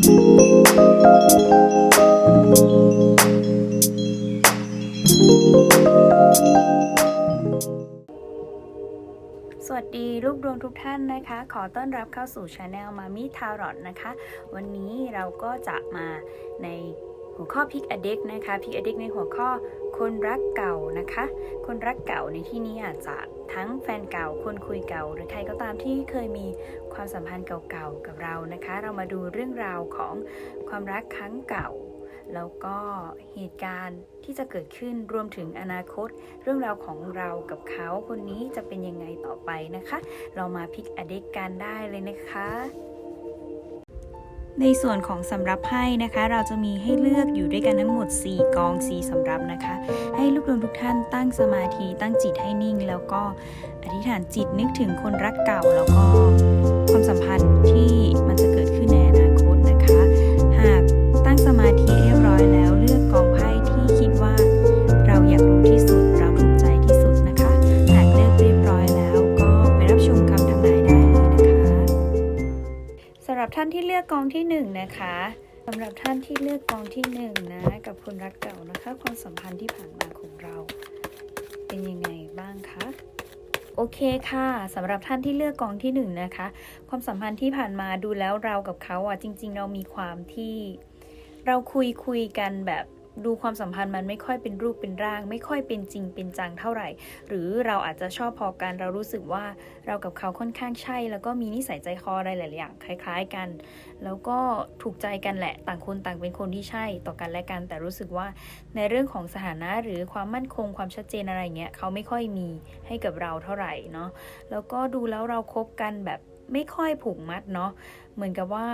สวัสดีลูกดวงทุกท่านนะคะ ขอต้อนรับเข้าสู่ช anel มามิทารอดนะคะ วันนี้เราก็จะมาในหัวข้อพิกอเด็กนะคะพิกอเด็กในหัวข้อ คนรักเก่านะคะ คนรักเก่าในที่นี้อาจจะทั้งแฟนเก่าคนคุยเก่า หรือใครก็ตามที่เคยมีความสัมพันธ์เก่าๆกับเรานะคะ เรามาดูเรื่องราวของความรักครั้งเก่า แล้วก็เหตุการณ์ที่จะเกิดขึ้นรวมถึงอนาคต เรื่องราวของเรากับเขาคนนี้จะเป็นยังไงต่อไปนะคะ เรามาพิกอเด็กกันได้เลยนะคะ ในส่วนของสำรับไพ่นะคะ เราจะมีให้เลือกอยู่ด้วยกันทั้งหมด 4 กอง 4สำรับนะคะ ให้ลูกดวงทุกท่านตั้งสมาธิตั้งจิตให้นิ่ง แล้วก็อธิษฐานจิตนึกถึงคนรักเก่าแล้วก็ความสัมพันธ์ที่มันจะเกิดขึ้น ท่านที่เลือกกองที่หนึ่งนะคะสำหรับท่านที่เลือกกองที่หนึ่งนะกับคนรักเก่านะคะความสัมพันธ์ที่ผ่านมาของเรา เป็นยังไงบ้างคะโอเคค่ะสำหรับท่านที่เลือกกองที่หนึ่งนะคะ ความสัมพันธ์ที่ผ่านมาดูแล้วเรากับเขาอะจริง ๆ เรามีความที่เราคุยคุยกันแบบ ดูความสัมพันธ์มันไม่ค่อยเป็นรูปเป็นร่าง ไม่ค่อยเป็นจริงเป็นจังเท่าไหร่ หรือเราอาจจะชอบพอกันเรารู้สึกว่าเรากับเขาค่อนข้างใช่ แล้วก็มีนิสัยใจคออะไรหลายอย่างคล้าย ๆกัน แล้วก็ถูกใจกันแหละ ต่างคนต่างเป็นคนที่ใช่ต่อกันและกัน แต่รู้สึกว่าในเรื่องของสถานะหรือความมั่นคงความชัดเจนอะไรเงี้ยเขาไม่ค่อยมีให้กับเราเท่าไหร่เนาะแล้วก็ดูแล้วเราคบกันแบบ ไม่ค่อยผูกมัดเนาะเหมือนกับว่า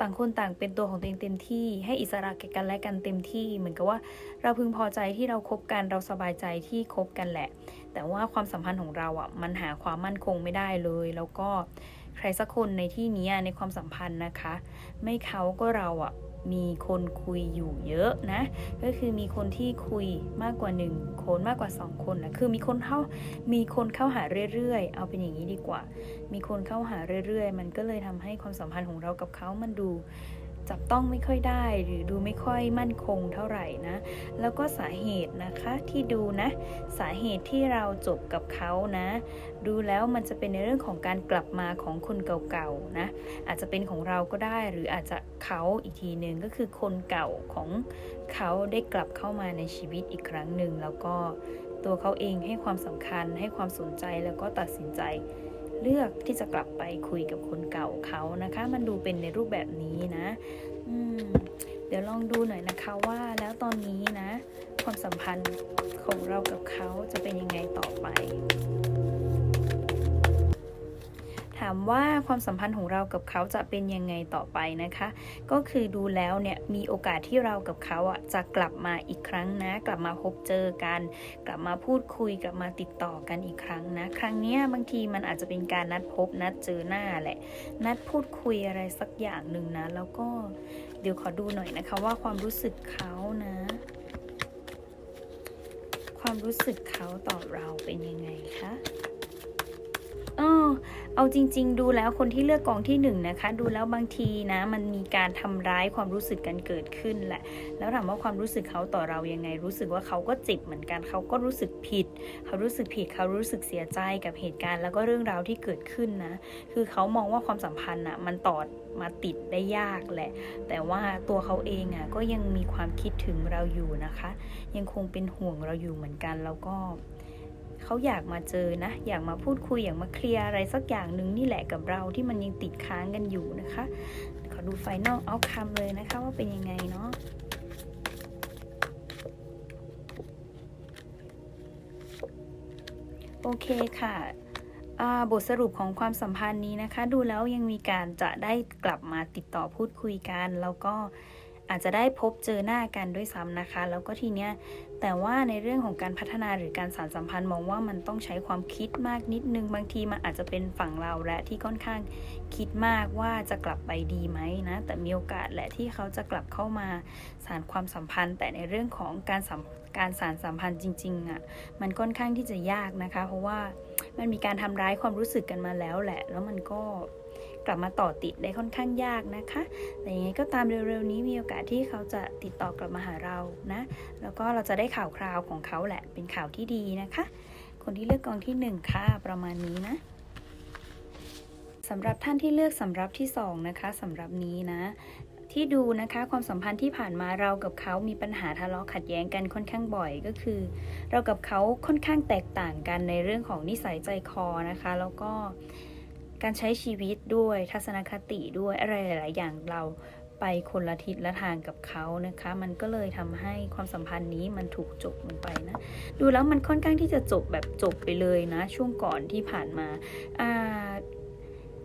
ต่างคนต่างเป็นตัวของตัวเองเต็มที่ ให้อิสระแก่กันและกันเต็มที่ เหมือนกับว่าเราพึงพอใจที่เราคบกันเราสบายใจที่คบกันแหละ แต่ว่าความสัมพันธ์ของเราอะมันหาความมั่นคงไม่ได้เลย แล้วก็ใครสักคนในที่นี้ในความสัมพันธ์นะคะ ไม่เขาก็เราอะ มีคนคุยอยู่เยอะนะ ก็คือมีคนที่คุยมากกว่าหนึ่งคนมากกว่าสองคนนะคือมีคนเข้ามีคนเข้าหาเรื่อยๆ เอาเป็นอย่างนี้ดีกว่า มีคนเข้าหาเรื่อยๆ มันก็เลยทำให้ความสัมพันธ์ของเรากับเขามันดู จับต้องไม่ค่อยได้หรือดูไม่ค่อยมั่นคงเท่าไหร่นะ แล้วก็สาเหตุนะคะที่ดูนะ สาเหตุที่เราจบกับเขานะ ดูแล้วมันจะเป็นในเรื่องของการกลับมาของคนเก่าๆนะอาจจะเป็นของเราก็ได้หรืออาจจะเขาอีกทีหนึ่งก็คือคนเก่าของเขาได้กลับเข้ามาในชีวิตอีกครั้งหนึ่งแล้วก็ตัวเขาเองให้ความสำคัญให้ความสนใจแล้วก็ตัดสินใจ เลือกที่จะกลับไปคุยกับคนเก่าเขานะคะ มันดูเป็นในรูปแบบนี้นะเดี๋ยวลองดูหน่อยนะคะว่าแล้วตอนนี้นะ ความสัมพันธ์ของเรากับเขาจะเป็นยังไงต่อไปามว่าความสัมพันธ์ของเรากับเขาจะเป็นยังไงต่อไปนะคะ ก็คือดูแล้วเนี่ยมีโอกาสที่เรากับเขาอะจะกลับมาอีกครั้งนะ กลับมาพบเจอกัน กลับมาพูดคุยกลับมาติดต่อกันอีกครั้งนะ ครั้งเนี้ยบางทีมันอาจจะเป็นการนัดพบนัดเจอหน้าแหละ นัดพูดคุยอะไรสักอย่างหนึ่งนะ แล้วก็เดี๋ยวขอดูหน่อยนะคะว่าความรู้สึกเขานะ ความรู้สึกเขาต่อเราเป็นยังไงคะ ออเอาจริง ๆ ดูแล้วคนที่เลือกกองที่หนึ่งนะคะ ดูแล้วบางทีนะ มันมีการทำร้ายความรู้สึกกันเกิดขึ้นแหละ แล้วถามว่าความรู้สึกเขาต่อเรายังไง รู้สึกว่าเขาก็เจ็บเหมือนกัน เขาก็รู้สึกผิด เขารู้สึกผิด เขารู้สึกเสียใจกับเหตุการณ์ แล้วก็เรื่องราวที่เกิดขึ้นนะ คือเขามองว่าความสัมพันธ์อะมันต่อมาติดได้ยากแหละ แต่ว่าตัวเขาเองอะก็ยังมีความคิดถึงเราอยู่นะคะ ยังคงเป็นห่วงเราอยู่เหมือนกันแล้วก็ เขาอยากมาเจอนะ อยากมาพูดคุยอยากมาเคลียร์อะไรสักอย่างหนึ่งนี่แหละกับเราที่มันยังติดค้างกันอยู่นะคะ ขอดูไฟนอลเอาคำเลยนะคะว่าเป็นยังไงเนาะโอเคค่ะบทสรุปของความสัมพันธ์นี้นะคะ ดูแล้วยังมีการจะได้กลับมาติดต่อพูดคุยกัน แล้วก็ อาจจะได้พบเจอหน้ากันด้วยซ้ำนะคะ แล้วก็ทีเนี้ยแต่ว่าในเรื่องของการพัฒนาหรือการสานสัมพันธ์มองว่ามันต้องใช้ความคิดมากนิดนึงบางทีมันอาจจะเป็นฝั่งเราและที่ค่อนข้างคิดมากว่าจะกลับไปดีไหมนะแต่มีโอกาสแหละที่เขาจะกลับเข้ามาสานความสัมพันธ์ แต่ในเรื่องของการสัมการสานสัมพันธ์จริงๆอะ่ะมันค่อนข้างที่จะยากนะคะ เพราะว่ามันมีการทำร้ายความรู้สึกกันมาแล้วแหละ แล้วมันก็ กลับมาต่อติดได้ค่อนข้างยากนะคะ แต่ยังไงก็ตามเร็วๆนี้มีโอกาสที่เขาจะติดต่อกลับมาหาเรานะ แล้วก็เราจะได้ข่าวคราวของเขาแหละเป็นข่าวที่ดีนะคะ คนที่เลือกกองที่หนึ่งค่ะ ประมาณนี้นะสำหรับท่านที่เลือกสำรับที่สองนะคะสำหรับนี้นะที่ดูนะคะความสัมพันธ์ที่ผ่านมาเรากับเขามีปัญหาทะเลาะขัดแย้งกันค่อนข้างบ่อยก็คือ เรากับเขาค่อนข้างแตกต่างกันในเรื่องของนิสัยใจคอนะคะ แล้วก็ การใช้ชีวิตด้วยทัศนคติด้วยอะไรหลาย ๆ อย่างเราไปคนละทิศละทางกับเขานะคะ มันก็เลยทำให้ความสัมพันธ์นี้มันถูกจบลงไปนะ ดูแล้วมันค่อนข้างที่จะจบแบบจบไปเลยนะ ช่วงก่อนที่ผ่านมาอ่า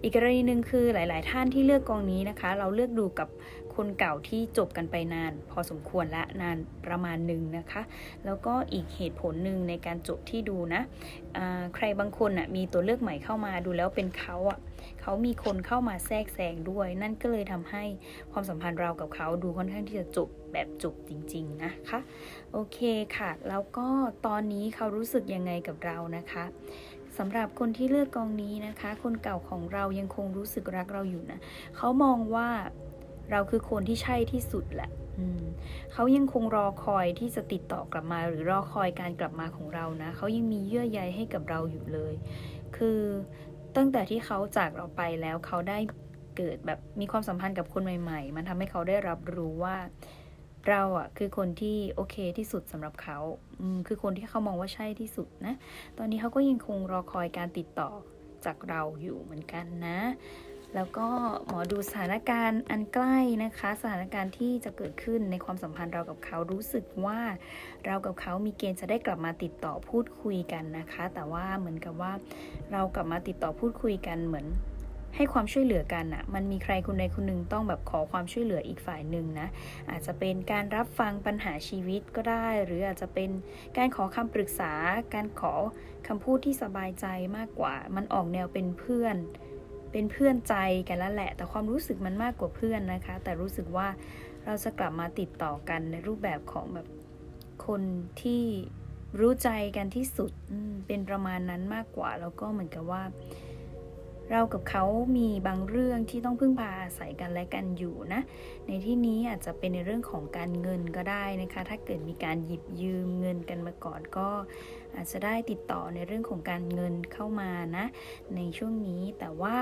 อีกกรณีหนึ่งคือหลาย ๆ ท่านที่เลือกกองนี้นะคะ เราเลือกดูกับ คนเก่าที่จบกันไปนาน พอสมควรและนานประมาณหนึ่งนะคะ แล้วก็อีกเหตุผลหนึ่งในการจบที่ดูนะใครบางคนอะมีตัวเลือกใหม่เข้ามาดูแล้วเป็นเขาอะเขามีคนเข้ามาแทรกแซงด้วย นั่นก็เลยทำให้ความสัมพันธ์เรากับเขาดูค่อนข้างที่จะจบแบบจบจริง ๆ นะคะ โอเคค่ะ แล้วก็ตอนนี้เขารู้สึกยังไงกับเรานะคะสำหรับคนที่เลือกกองนี้นะคะ คนเก่าของเรายังคงรู้สึกรักเราอยู่นะ เขามองว่า เราคือคนที่ใช่ที่สุดแหละอืมเขายังคงรอคอยที่จะติดต่อกลับมา หรือรอคอยการกลับมาของเรานะ เขายังมีเยื่อใยให้กับเราอยู่เลย คือตั้งแต่ที่เขาจากเราไปแล้วเขาได้เกิดแบบมีความสัมพันธ์กับคนใหม่ ๆ มันทำให้เขาได้รับรู้ว่าเราอะคือคนที่โอเคที่สุดสำหรับเขาอืมคือคนที่เขามองว่าใช่ที่สุดนะ ตอนนี้เขาก็ยังคงรอคอยการติดต่อจากเราอยู่เหมือนกันนะ แล้วก็หมอดูสถานการณ์อันใกล้นะคะ สถานการณ์ที่จะเกิดขึ้นในความสัมพันธ์เรากับเขารู้สึกว่าเรากับเขามีเกณฑ์จะได้กลับมาติดต่อพูดคุยกันนะคะ แต่ว่าเหมือนกับว่าเรากลับมาติดต่อพูดคุยกันเหมือนให้ความช่วยเหลือกันอะมันมีใครคนใดคนหนึ่งต้องแบบขอความช่วยเหลืออีกฝ่ายหนึ่งนะ อาจจะเป็นการรับฟังปัญหาชีวิตก็ได้ หรืออาจจะเป็นการขอคำปรึกษา การขอคำพูดที่สบายใจมากกว่า มันออกแนวเป็นเพื่อน เป็นเพื่อนใจกันแล้วแหละ แต่ความรู้สึกมันมากกว่าเพื่อนนะคะ แต่รู้สึกว่าเราจะกลับมาติดต่อกันในรูปแบบของแบบคนที่รู้ใจกันที่สุดเป็นประมาณนั้นมากกว่า แล้วก็เหมือนกับว่า เรากับเขามีบางเรื่องที่ต้องพึ่งพาอาศัยกันและกันอยู่นะ ในที่นี้อาจจะเป็นในเรื่องของการเงินก็ได้นะคะ ถ้าเกิดมีการหยิบยืมเงินกันมาก่อนก็ อาจจะได้ติดต่อในเรื่องของการเงินเข้ามานะ ในช่วงนี้แต่ว่า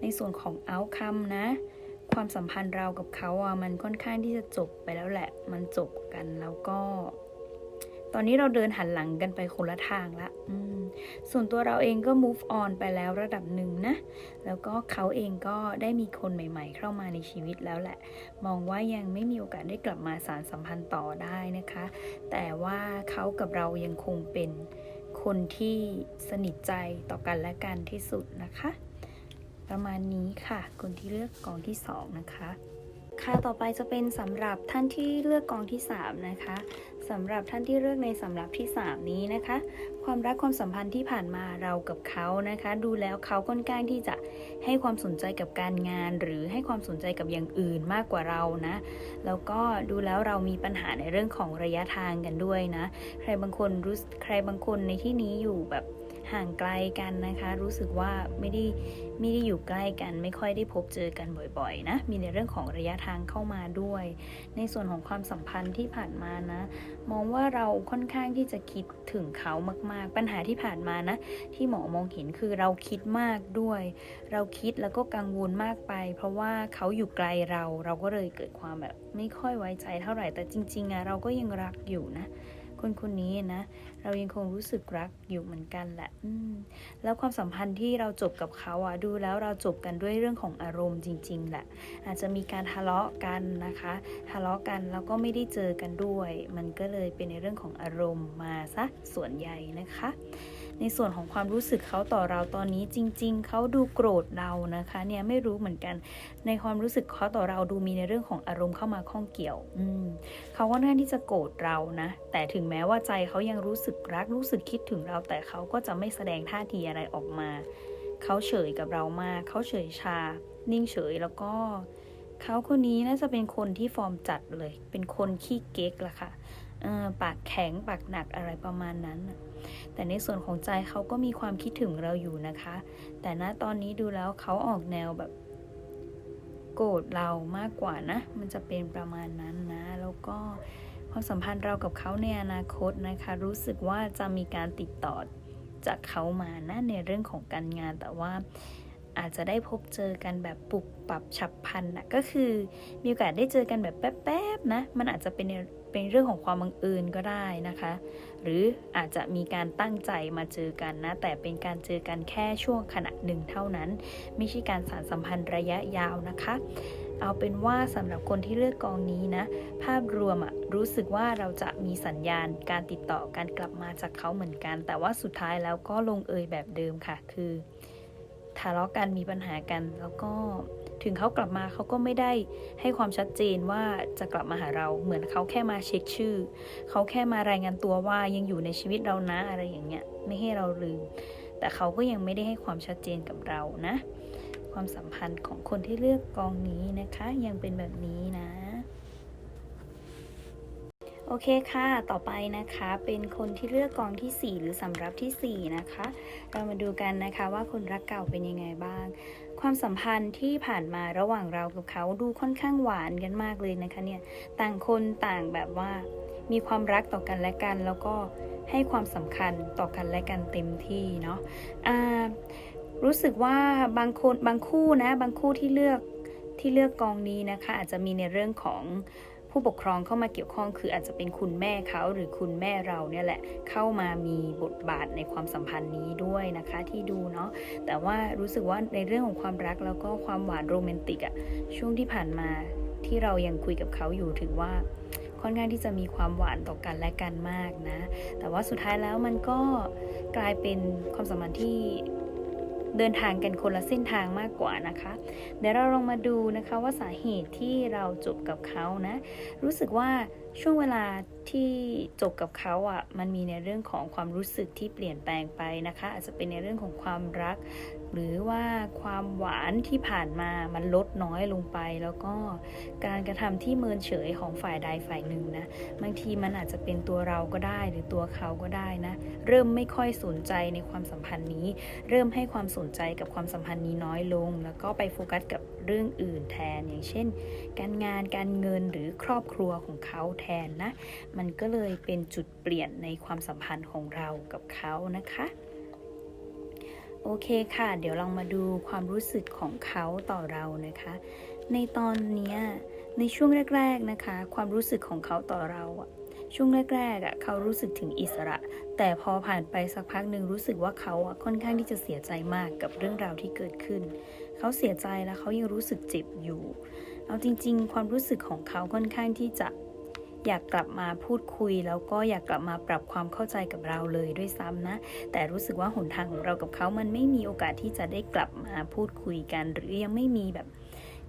ในส่วนของ outcome นะความสัมพันธ์เรากับเขาอะมันค่อนข้างที่จะจบไปแล้วแหละ มันจบกันแล้วก็ ตอนนี้เราเดินหันหลังกันไปคนละทางละส่วนตัวเราเองก็ move on ไปแล้วระดับหนึ่งนะ แล้วก็เขาเองก็ได้มีคนใหม่ ๆ เข้ามาในชีวิตแล้วแหละ มองว่ายังไม่มีโอกาสได้กลับมาสารสัมพันธ์ต่อได้นะคะ แต่ว่าเขากับเรายังคงเป็นคนที่สนิทใจต่อกันและกันที่สุดนะคะ ประมาณนี้ค่ะ คนที่เลือกกองที่สองนะคะ ค่ะต่อไปจะเป็นสำหรับท่านที่เลือกกองที่ 3 นะคะสำหรับท่านที่เลือกในสำรับที่ 3 นี้นะคะ ความรักความสัมพันธ์ที่ผ่านมาเรากับเขานะคะ ดูแล้วเขาค่อนข้างที่จะให้ความสนใจกับการงาน หรือให้ความสนใจกับอย่างอื่นมากกว่าเรานะแล้วก็ดูแล้วเรามีปัญหาในเรื่องของระยะทางกันด้วยนะ ใครบางคนรู้ใครบางคนในที่นี้อยู่แบบ ห่างไกลกันนะคะ รู้สึกว่าไม่ได้ไม่ได้อยู่ใกล้กัน ไม่ค่อยได้พบเจอกันบ่อยๆนะมีในเรื่องของระยะทางเข้ามาด้วย ในส่วนของความสัมพันธ์ที่ผ่านมานะ มองว่าเราค่อนข้างที่จะคิดถึงเขามากๆ ปัญหาที่ผ่านมานะ ที่หมอมองเห็นคือเราคิดมากด้วย เราคิดแล้วก็กังวลมากไป เพราะว่าเขาอยู่ไกลเราเราก็เลยเกิดความแบบไม่ค่อยไว้ใจเท่าไหร่แต่จริงๆอะเราก็ยังรักอยู่นะ คนคนนี้นะ เรายังคงรู้สึกรักอยู่เหมือนกันแหละแล้วความสัมพันธ์ที่เราจบกับเขาอะดูแล้วเราจบกันด้วยเรื่องของอารมณ์จริง ๆแหละ อาจจะมีการทะเลาะกันนะคะ ทะเลาะกันแล้วก็ไม่ได้เจอกันด้วย มันก็เลยเป็นในเรื่องของอารมณ์มาซะส่วนใหญ่นะคะ ในส่วนของความรู้สึกเขาต่อเราตอนนี้จริง ๆ เขาดูโกรธเรานะคะเนี่ยไม่รู้เหมือนกัน ในความรู้สึกเขาต่อเราดูมีในเรื่องของอารมณ์เข้ามาข้องเกี่ยวอืมเขาค่อนข้าที่จะโกรธเรานะ แต่ถึงแม้ว่าใจเขายังรู้สึกรักรู้สึกคิดถึงเรา แต่เขาก็จะไม่แสดงท่าทีอะไรออกมา เขาเฉยกับเรามาก เขาเฉยชา นิ่งเฉยแล้วก็เขาคนนี้น่าจะเป็นคนที่ฟอร์มจัดเลย เป็นคนขี้เก๊กล่ะค่ะปากแข็ง ปากหนักอะไรประมาณนั้น แต่ในส่วนของใจเขาก็มีความคิดถึงเราอยู่นะคะ แต่ณตอนนี้ดูแล้วเขาออกแนวแบบ โกรธเรามากกว่านะ มันจะเป็นประมาณนั้นนะ แล้วก็ความสัมพันธ์เรากับเขาในอนาคตนะคะ รู้สึกว่าจะมีการติดต่อจากเขามานะในเรื่องของการงานแต่ว่าอาจจะได้พบเจอกันแบบปุบปรับฉับพลันนะก็คือมีโอกาสได้เจอกันแบบแป๊บๆนะ มันอาจจะเป็น เป็นเรื่องของความบังเอิญก็ได้นะคะ หรืออาจจะมีการตั้งใจมาเจอกันนะ แต่เป็นการเจอกันแค่ช่วงขณะหนึ่งเท่านั้น ไม่ใช่การสานสัมพันธ์ระยะยาวนะคะเอาเป็นว่าสำหรับคนที่เลือกกองนี้นะ ภาพรวมอะรู้สึกว่าเราจะมีสัญญาณการติดต่อการกลับมาจากเขาเหมือนกัน แต่ว่าสุดท้ายแล้วก็ลงเอยแบบเดิมค่ะ คือทะเลาะกันมีปัญหากันแล้วก็ ถึงเขากลับมาเขาก็ไม่ได้ให้ความชัดเจนว่าจะกลับมาหาเราเหมือนเขาแค่มาเช็คชื่อ เขาแค่มารายงานตัวว่ายังอยู่ในชีวิตเรานะอะไรอย่างเงี้ยไม่ให้เราลืม แต่เขาก็ยังไม่ได้ให้ความชัดเจนกับเรานะ ความสัมพันธ์ของคนที่เลือกกองนี้นะคะ ยังเป็นแบบนี้นะ โอเคค่ะ ต่อไปนะคะ เป็นคนที่เลือกกองที่ 4 หรือสำรับทีสี่ 4 นะคะ เรามาดูกันนะคะว่าคนรักเก่าเป็นยังไงบ้าง ความสัมพันธ์ที่ผ่านมาระหว่างเรากับเขาดูค่อนข้างหวานกันมากเลยนะคะเนี่ย ต่างคนต่างแบบว่า มีความรักต่อกันและกัน แล้วก็ให้ความสำคัญต่อกันและกันเต็มที่เนาะอ่ารู้สึกว่าบางคนบางคู่นะ บางคู่ที่เลือกที่เลือกกองนี้นะคะ อาจจะมีในเรื่องของ ผู้ปกครองเข้ามาเกี่ยวข้องคืออาจจะเป็นคุณแม่เขาหรือคุณแม่เราเนี่ยแหละเข้ามามีบทบาทในความสัมพันธ์นี้ด้วยนะคะที่ดูเนาะแต่ว่ารู้สึกว่าในเรื่องของความรักแล้วก็ความหวานโรแมนติกอะช่วงที่ผ่านมาที่เรายังคุยกับเขาอยู่ถือว่าค่อนข้างที่จะมีความหวานต่อกันและกันมากนะ แต่ว่าสุดท้ายแล้วมันก็กลายเป็นความสัมพันธ์ที่ เดินทางกันคนละเส้นทางมากกว่านะคะ เดี๋ยวเราลองมาดูนะคะว่าสาเหตุที่เราจบกับเขานะ รู้สึกว่าช่วงเวลา ที่จบกับเขาอะมันมีในเรื่องของความรู้สึกที่เปลี่ยนแปลงไปนะคะ อาจจะเป็นในเรื่องของความรัก หรือว่าความหวานที่ผ่านมามันลดน้อยลงไป แล้วก็การกระทำที่เมินเฉยของฝ่ายใดฝ่ายหนึ่งนะบางทีมันอาจจะเป็นตัวเราก็ได้หรือตัวเขาก็ได้นะ เริ่มไม่ค่อยสนใจในความสัมพันธ์นี้ เริ่มให้ความสนใจกับความสัมพันธ์นี้น้อยลง แล้วก็ไปโฟกัสกับเรื่องอื่นแทนอย่างเช่น การงานการเงินหรือครอบครัวของเขาแทนนะมันก็เลยเป็นจุดเปลี่ยนในความสัมพันธ์ของเรากับเขานะคะ โอเคค่ะ เดี๋ยวลองมาดูความรู้สึกของเขาต่อเรานะคะ ในตอนนี้ในช่วงแรก ๆนะคะ ความรู้สึกของเขาต่อเราอะช่วงแรกๆอะเขารู้สึกถึงอิสระ แต่พอผ่านไปสักพักหนึ่งรู้สึกว่าเขาอะค่อนข้างที่จะเสียใจมากกับเรื่องราวที่เกิดขึ้น เขาเสียใจแล้วเขายังรู้สึกเจ็บอยู่ เอาจริง ๆ ความรู้สึกของเขาค่อนข้างที่จะ อยากกลับมาพูดคุย แล้วก็อยากกลับมาปรับความเข้าใจกับเราเลยด้วยซ้ำนะ แต่รู้สึกว่าหนทางของเรากับเขามันไม่มีโอกาสที่จะได้กลับมาพูดคุยกัน หรือยังไม่มีแบบ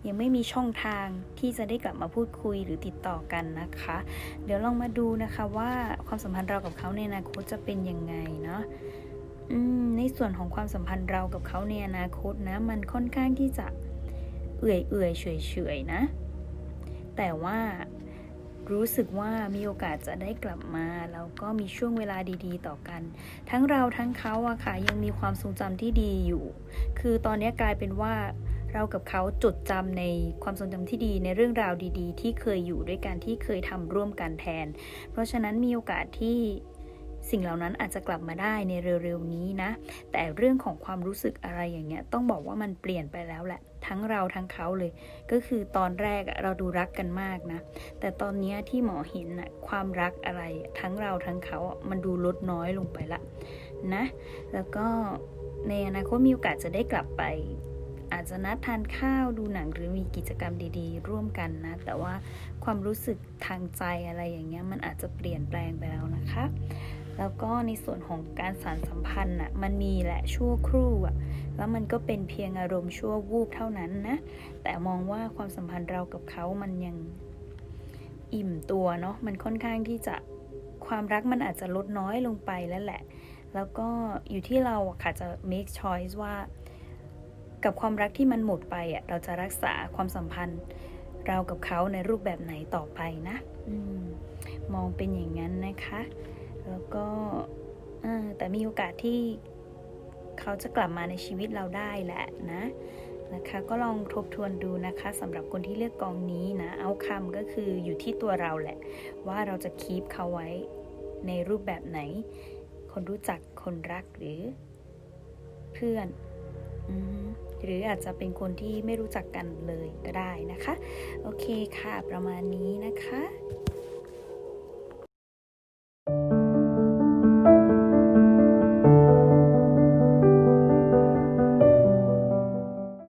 ยังไม่มีช่องทางที่จะได้กลับมาพูดคุยหรือติดต่อกันนะคะ เดี๋ยวลองมาดูนะคะว่าความสัมพันธ์เรากับเขาในอนาคตจะเป็นยังไงเนาะในส่วนของความสัมพันธ์เรากับเขาในอนาคตนะ มันค่อนข้างที่จะเอื่อยเอื่อยเฉยเฉยๆนะ แต่ว่า รู้สึกว่ามีโอกาสจะได้กลับมา แล้วก็มีช่วงเวลาดี ๆ ต่อกัน ทั้งเราทั้งเขาอะค่ะยังมีความทรงจำที่ดีอยู่ คือตอนนี้กลายเป็นว่าเรากับเขาจดจำในความทรงจำที่ดีในเรื่องราวดี ๆ ที่เคยอยู่ด้วยกันที่เคยทำร่วมกันแทน เพราะฉะนั้นมีโอกาสที่สิ่งเหล่านั้นอาจจะกลับมาได้ในเร็วๆนี้นะ แต่เรื่องของความรู้สึกอะไรอย่างเงี้ยต้องบอกว่ามันเปลี่ยนไปแล้วแหละ ทั้งเราทั้งเขาเลย ก็คือตอนแรกเราดูรักกันมากนะ แต่ตอนนี้ที่หมอเห็นนะความรักอะไรทั้งเราทั้งเขาอะมันดูลดน้อยลงไปละนะ แล้วก็ในอนาคตมีโอกาสจะได้กลับไป อาจจะนัดทานข้าวดูหนังหรือมีกิจกรรมดีๆ ร่วมกันนะ แต่ว่าความรู้สึกทางใจอะไรอย่างเงี้ยมันอาจจะเปลี่ยนแปลงไปแล้วนะคะ แล้วก็ในส่วนของการสานสัมพันธ์น่ะมันมีแหละชั่วครู่อะแล้วมันก็เป็นเพียงอารมณ์ชั่ววูบเท่านั้นนะ แต่มองว่าความสัมพันธ์เรากับเขามันยังอิ่มตัวเนาะมันค่อนข้างที่จะความรักมันอาจจะลดน้อยลงไปแล้วแหละ แล้วก็อยู่ที่เราอะค่ะจะ make choice ว่า กับความรักที่มันหมดไปอะเราจะรักษาความสัมพันธ์เรากับเขาในรูปแบบไหนต่อไปนะอมมองเป็นอย่างนั้นนะคะ แล้วก็แต่มีโอกาสที่เขาจะกลับมาในชีวิตเราได้แหละนะนะคะก็ลองทบทวนดูนะคะสำหรับคนที่เลือกกองนี้นะเอาคำก็คืออยู่ที่ตัวเราแหละ ว่าเราจะคีปเขาไว้ในรูปแบบไหน คนรู้จักคนรักหรือเพื่อนอหรืออาจจะเป็นคนที่ไม่รู้จักกันเลยก็ได้นะคะ โอเคค่ะ ประมาณนี้นะคะ